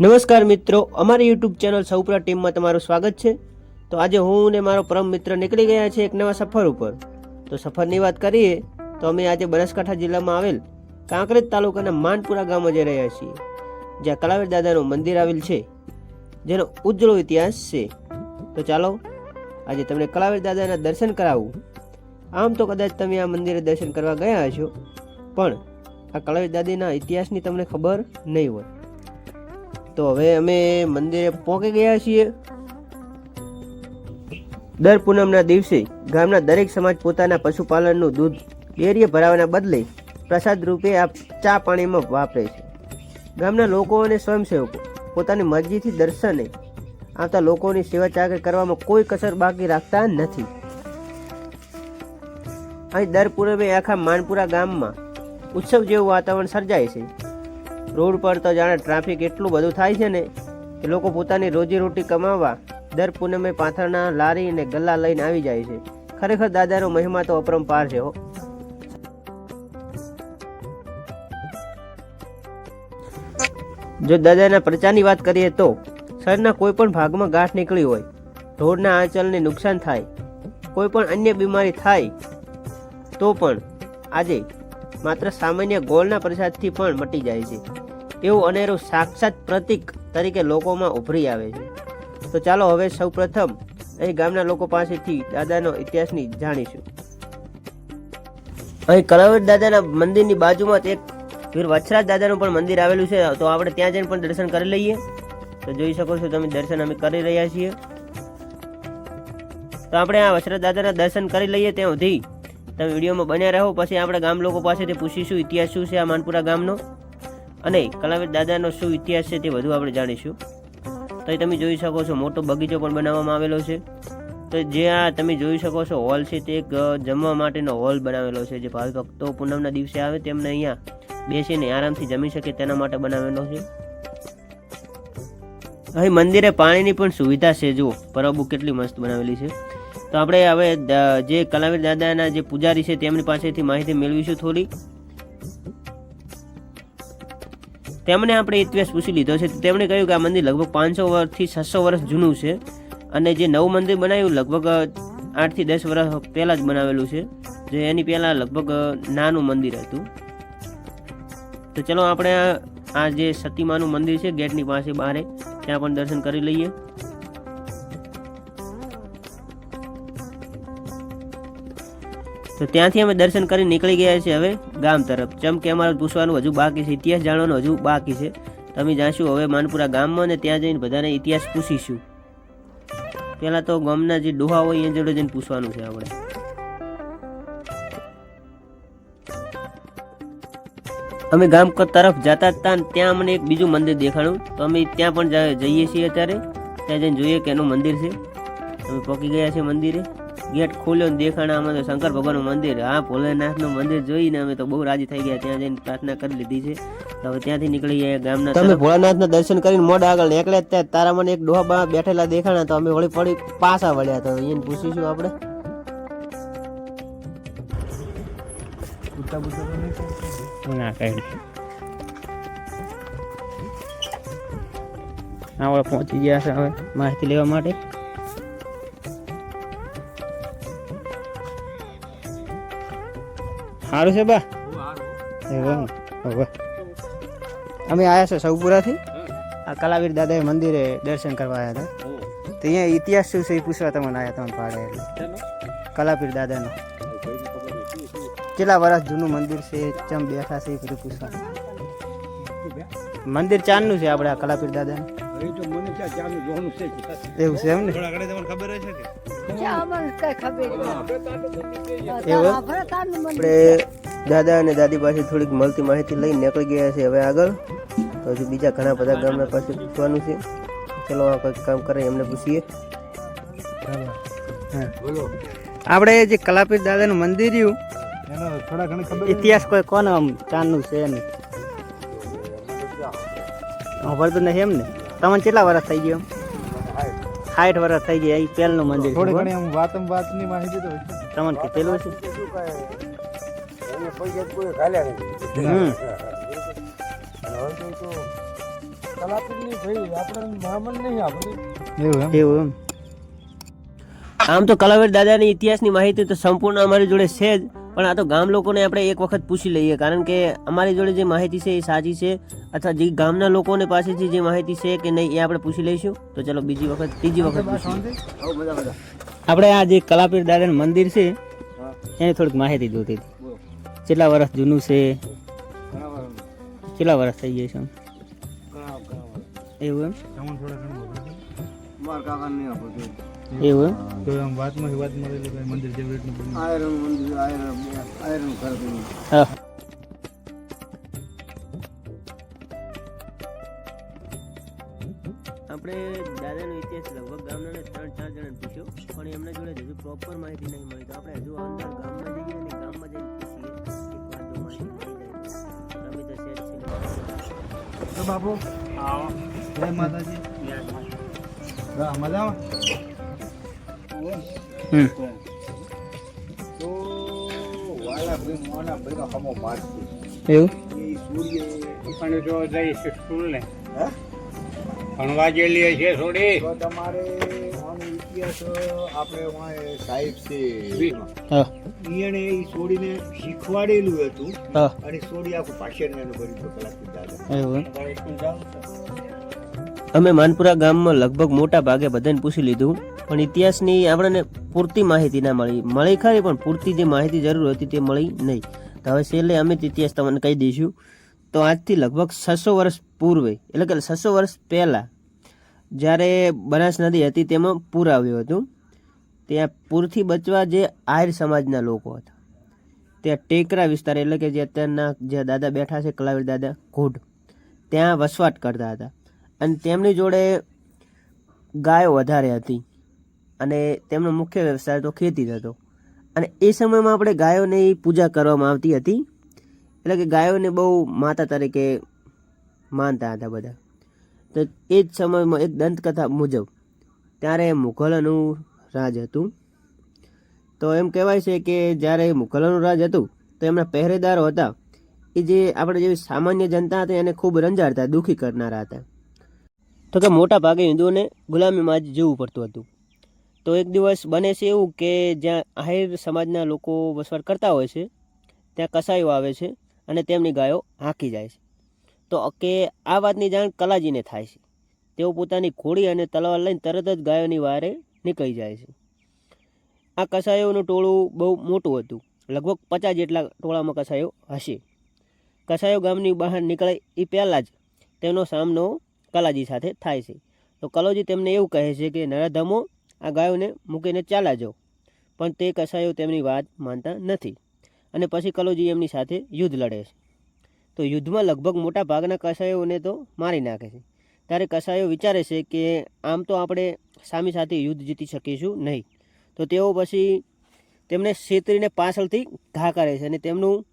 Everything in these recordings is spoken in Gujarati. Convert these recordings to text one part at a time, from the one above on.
નમસ્કાર મિત્રો, અમારી યુટ્યુબ ચેનલ સૌપ્રા ટીમમાં તમારું સ્વાગત છે. તો આજે હું ને મારો પરમ મિત્ર નીકળી ગયા છે એક નવા સફર ઉપર. તો સફરની વાત કરીએ, તો અમે આજે બનાસકાંઠા જિલ્લામાં આવેલ કાંકરેજ તાલુકાના માનપુરા ગામમાં જઈ રહ્યા છીએ, જ્યાં કલાવીર દાદાનું મંદિર આવેલ છે, જેનો ઉજ્જવળ ઇતિહાસ છે. તો ચાલો, આજે તમને કલાવીર દાદાના દર્શન કરાવું. આમ તો કદાચ તમે આ મંદિરે દર્શન કરવા ગયા હશો, પણ આ કલાવીર દાદીના ઇતિહાસની તમને ખબર નહીં હોય. તો હવે અમે મંદિરે પહોંચી ગયા છીએ. દર પૂનમના દિવસે ગામના દરેક સમાજ પોતાના પશુપાલનનું દૂધ ડેરીએ ભરાવાના બદલે પ્રસાદ રૂપે આ ચા પાણીમાં વાપરે છે. ગામના લોકો અને સ્વયંસેવકો પોતાની મરજીથી દર્શને આવતા લોકોની સેવા ચાકર કરવામાં કોઈ કસર બાકી રાખતા નથી. અહીં દર પૂનમે આખા માનપુરા ગામમાં ઉત્સવ જેવું વાતાવરણ સર્જાય છે. રોડ પર તો જાણે ટ્રાફિક એટલું બધું થાય છે ને કે લોકો પોતાની રોજીરોટી કમાવવા દર પૂનમે પાથરના લારી અને ગલ્લા લઈને આવી જાય છે. ખરેખર દાદાનો મહિમા તો અપરંપાર છે હો. જો દાદાના પ્રચારની વાત કરીએ તો શરીરના કોઈ પણ ભાગમાં ગાંઠ નીકળી હોય ઢોરના આંચલને નુકસાન થાય, કોઈ પણ અન્ય બીમારી થાય, તો પણ આજે માત્ર સામાન્ય ગોળના પ્રસાદથી પણ મટી જાય છે. એવું અનેરું સાક્ષાત પ્રતીક તરીકે લોકોમાં ઉભરી આવે છે. તો ચાલો હવે સૌ પ્રથમ અહીં ગામના લોકો પાસેથી દાદાનો ઇતિહાસની જાણીશું. અહીં કલાવડ દાદાના મંદિરની બાજુમાં એક વીર વછરાજ દાદાનું પણ મંદિર આવેલું છે. તો આપણે ત્યાં જઈને પણ દર્શન કરી લઈએ. તો જોઈ શકો છો તમે દર્શન અમે કરી રહ્યા છીએ. તો આપણે આ વછરાજ દાદાના દર્શન કરી લઈએ ત્યાં સુધી. તમે વિડીયોમાં બન્યા રહો, પછી આપણે ગામ લોકો પાસેથી પૂછીશું ઇતિહાસ શું છે આ માનપુરા ગામનો અને કલાવીર દાદાનો શું ઇતિહાસ છે તે વધુ આપણે જાણીશું. તો તમે જોઈ શકો છો, મોટો બગીચો પણ બનાવવામાં આવેલો છે. તો જે આ તમે જોઈ શકો છો, હોલ છે તે એક જમવા માટેનો હોલ બનાવેલો છે, જે ભાવિ ભક્તો પૂનમના દિવસે આવે તેમને અહીંયા બેસીને આરામથી જમી શકે તેના માટે બનાવેલો છે. અહીં મંદિરે પાણીની પણ સુવિધા છે, જુઓ. પરબુ કેટલી મસ્ત બનાવેલી છે. તો આપણે હવે જે કલાવીર દાદાના જે પૂજારી છે, તેમની પાસેથી માહિતી મેળવીશું થોડી. તેમણે આપણે ઇતિહાસ પૂછી લીધો છે તેમણે કહ્યું કે આ મંદિર લગભગ પાંચસો વર્ષથી છસો વર્ષ જૂનું છે અને જે નવું મંદિર બનાવ્યું, લગભગ આઠથી દસ વર્ષ પહેલાં જ બનાવેલું છે. જે એની પહેલાં લગભગ નાનું મંદિર હતું. તો ચલો આપણે આ- જે સતીમાનું મંદિર છે, ગેટની પાસે બારે ત્યાં પણ દર્શન કરી લઈએ. તો ત્યાંથી અમે દર્શન કરી નીકળી ગયા છીએ હવે ગામ તરફ. જેમ કે અમારે પૂછવાનું હજુ બાકી છે, ઇતિહાસ જાણવાનું હજુ બાકી છે. તમે જાશું હવે માનપુરા ગામમાં ને ત્યાં જઈને બધાને ઇતિહાસ પૂછીશું. પહેલાં તો ગામના જે ડોહા હોય એ જોડે જઈને પૂછવાનું છે આપણે. અમે ગામ તરફ જતા હતા ને ત્યાં અમને એક બીજું મંદિર દેખાણું. તો અમે ત્યાં પણ જઈએ છીએ અત્યારે. ત્યાં જઈને જોઈએ કે એનું મંદિર છે. અમે પહોંચી ગયા છીએ મંદિરે. ગેટ ખોલ્યો ને દેખાણા અમે તો શંકર ભગવાનનું મંદિર. હા ભોલેનાથનું મંદિર જોઈને અમે તો બહુ રાજી થઈ ગયા. ત્યાં જઈને પ્રાર્થના કરી લીધી છે. તો હવે ત્યાંથી નીકળી ગયા ગામના તમે ભોળાનાથના દર્શન કરીને મોઢ આગળ નીકળ્યા ત્યાં તારા મને એક ડોહા બેઠેલા દેખાણા. તો અમે વળી પડી પાછા વળ્યા તો એને પૂછીશું આપણે. ના કઈ આવડે પહોંચી ગયા છે હવે માહિતી લેવા માટે. સારું છે બા? એવું હવે. અમે આવ્યા છે સૌપુરાથી. આ કલાવીર દાદાએ મંદિરે દર્શન કરવા આવ્યા હતા. તો અહીંયા ઇતિહાસ શું છે એ પૂછવા તમને આવ્યા તમને પાડે એટલે. કલાપીર દાદાનો. કેટલા વર્ષ જૂનું મંદિર છે? ચમ બેઠા છે એ બધું પૂછવા. મંદિર ચાંદનું છે આપણે આ કલાપીર દાદાનું. એવું છે એમ ને? આપણે દાદા અને દાદી પાસે થોડીક મળતી માહિતી લઈ નીકળી ગયા છે હવે આગળ. તો હજુ બીજા ઘણા બધા ગામના પાસે પૂછવાનું છે. ચલો આ કંઈક કામ કરે એમને પૂછીએ. આપણે જે કલાપીર દાદાનું મંદિર રહ્યું ઇતિહાસ કોઈ કોણ આમ ચાંદનું છે નહીં. ખબર તો નહીં એમ ને? તમને કેટલા વર્ષ થઈ ગયો? સાઠ વર્ષ થઈ ગયા એ પહેલનું મંદિર થોડી ઘણી આમ વાતમ વાતની માહિતી તો તમને કીધેલું છે એમ? એમ. આમ તો કલાવીર દાદાની ઇતિહાસની માહિતી તો સંપૂર્ણ અમારી જોડે છે જ. પણ આ તો ગામ લોકોને આપણે એક વખત પૂછી લઈએ કારણ કે અમારી જોડે જે માહિતી છે એ સાચી છે અથવા જે ગામના લોકોને પાસેથી જે માહિતી છે કે નહીં એ આપણે પૂછી લઈશું. તો ચલો બીજી વખત ત્રીજી વખત પૂછીએ. આપણે આ જે કલાપીર દાદાનું મંદિર છે એની થોડીક માહિતી જોતી હતી. કેટલા વર્ષ જૂનું છે? કેટલા વર્ષ થઈ ગયા છે એવું એમ? એવું તો આમ વાતમાં વાત મળેલી ભાઈ મંદિર જેવું આયરન મંદિર આયરન આયરન ખરીદી હા. આપણે દાદાનો ઇતિહાસ લગભગ ગામના ત્રણ ચાર જણાને પૂછ્યો પણ એમના જોડે હજુ પ્રોપર માહિતી નહીં મળી. તો આપણે હજુ અંદર ગામમાં જઈએ અને ગામમાં જઈને પૂછીએ. તો બાપુ જય માતાજી. હા, મજામાં? હમ. સાહેબ છે હા. શીખવાડેલું હતું અને છોડી આખું પાછળ અમે માનપુરા ગામમાં લગભગ મોટા ભાગે બધાને પૂછી લીધું પણ ઇતિહાસની આપણને પૂરતી માહિતી ના મળી. મળી ખરી, પણ પૂરતી જે માહિતી જરૂર હતી તે મળી નહીં. તો હવે છેલ્લે અમે ઇતિહાસ તમને કહી દઈશું. તો આજથી લગભગ છસો વર્ષ પૂર્વે, એટલે કે છસો વર્ષ પહેલાં જ્યારે બનાસ નદી હતી તેમાં પૂર આવ્યું હતું. ત્યાં પૂરથી બચવા જે આયર સમાજના લોકો હતા. ત્યાં ટેકરા વિસ્તાર, એટલે કે જે અત્યારના જે દાદા બેઠા છે, કલાવીર દાદા ઘોડ ત્યાં વસવાટ કરતા હતા. અને તેમની જોડે ગાયો વધારે હતી. અને તેમનો મુખ્ય વ્યવસાય તો ખેતી જ હતો. અને એ સમયમાં આપણે ગાયોની પૂજા કરવામાં આવતી હતી. એટલે કે ગાયોને બહુ માતા તરીકે માનતા હતા બધા. તો એ જ સમયમાં એક દંતકથા મુજબ ત્યારે મુઘલોનું રાજ હતું. તો એમ કહેવાય છે કે જ્યારે મુઘલોનું રાજ હતું, તો એમના પહેરેદારો હતા, એ જે આપણે જેવી સામાન્ય જનતા હતી, એને ખૂબ રંજાડતા, દુઃખી કરનારા હતા. તો કે મોટા ભાગે હિન્દુઓને ગુલામીમાં જ જીવવું પડતું હતું. તો એક દિવસ બને છે એવું કે જ્યાં આહિર સમાજના લોકો વસવાટ કરતા હોય છે, ત્યાં કસાઈઓ આવે છે અને તેમની ગાયો હાંકી જાય છે. તો કે આ વાતની જાણ કલાજીને થાય છે. તેઓ પોતાની ઘોડી અને તલવાર લઈને તરત જ ગાયોની વારે નીકળી જાય છે. આ કસાયોનું ટોળું બહુ મોટું હતું. લગભગ પચાસ જેટલા ટોળામાં કસાયો હશે. કસાયો ગામની બહાર નીકળે એ પહેલાં જ તેમનો સામનો કલાજી સાથે થાય છે. તો કલોજી તેમને એવું કહે છે કે, નરાધમો આ ગાયોને મૂકીને ચાલ્યા જાઓ. પણ તે કસાયો તેમની વાત માનતા નથી. અને પછી કલોજી એમની સાથે યુદ્ધ લડે છે. તો યુદ્ધમાં લગભગ મોટા ભાગના કસાયોને તો મારી નાખે છે. ત્યારે કસાયો વિચારે છે કે આમ તો આપણે સામી સાથે યુદ્ધ જીતી શકીશું નહીં. તો તેઓ પછી તેમને છેતરીને પાછળથી ઘા કરે છે અને તેમનું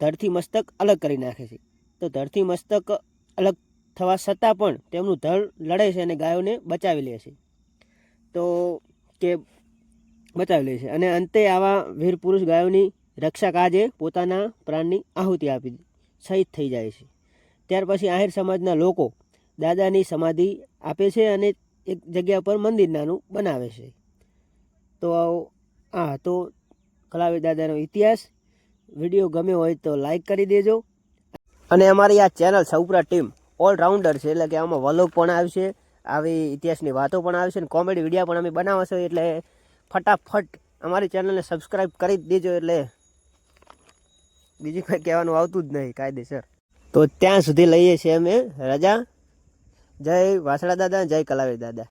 ધડથી મસ્તક અલગ કરી નાખે છે. તો ધડથી મસ્તક અલગ થવા છતાં પણ તેમનું ધડ લડે છે અને ગાયોને બચાવી લે છે. તો કે બચાવી લે છે. અને અંતે આવા વીર પુરુષ ગાયોની રક્ષક આજે પોતાના પ્રાણની આહુતિ આપી શહીદ થઈ જાય છે. ત્યાર પછી આહિર સમાજના લોકો દાદાની સમાધિ આપે છે અને એક જગ્યા પર મંદિર નાનું બનાવે છે. તો આ તો કલાવી દાદાનો ઇતિહાસ. વીડિયો ગમ્યો હોય તો લાઈક કરી દેજો. અને અમારી આ ચેનલ સૌપરા ટીમ ઓલરાઉન્ડર છે એટલે કે આમાં વલોગ પણ આવશે. આવી ઇતિહાસની વાતો પણ આવશે અને કોમેડી વીડિયો પણ અમે બનાવશો એટલે ફટાફટ અમારી ચેનલને સબસ્ક્રાઈબ કરી જ દેજો, એટલે બીજું કંઈ કહેવાનું આવતું જ નહીં, કાયદેસર. તો ત્યાં સુધી લઈએ છીએ અમે, રજા. જય વાસણા દાદા, જય કલાવી દાદા.